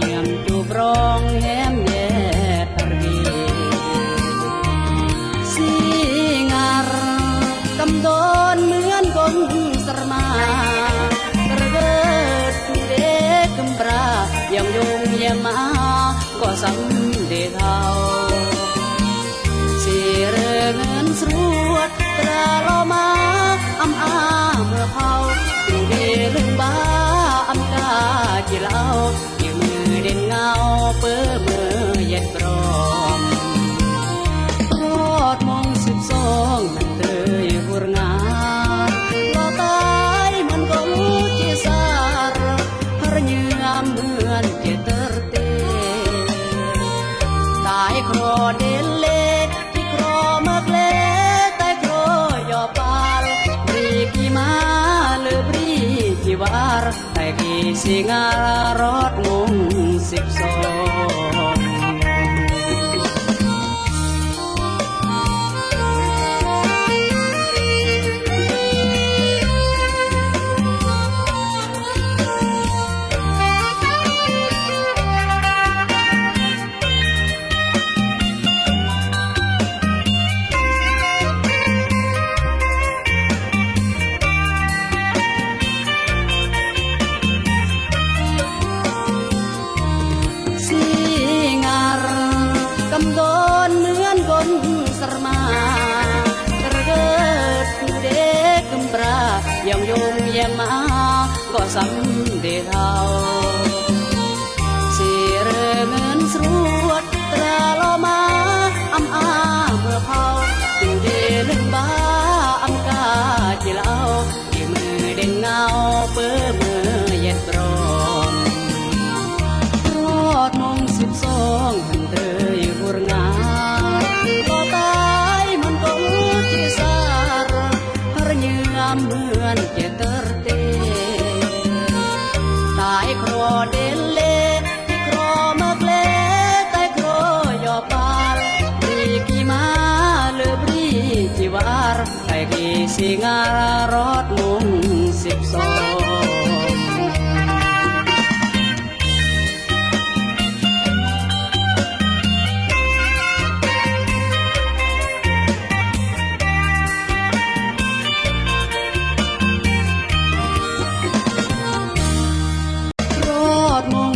nyam cubrong hem ye pergi singar kamdon myan gong serma terget mire kembra yang yong yema ko sang de thao า แต่กีสิงารอดงงสิบสอง ยังยงยังมาก็สำเดเทาสีเรเงินสรวดตราโลมาอำอาเมื่อเผาอยู่เดลึงบ้าอำกาจีเหลาที่มือเด่นเงาเปื้อมือเย็ดรอมรอดมงสิบสอง เยือมเหมือนเจตอร์เตตายครอเดนเลที่ครอมากเลตายครอยอปาลบรีกีมาเลอบรีกีวารตายกีสิงารอดมุงสิบสอง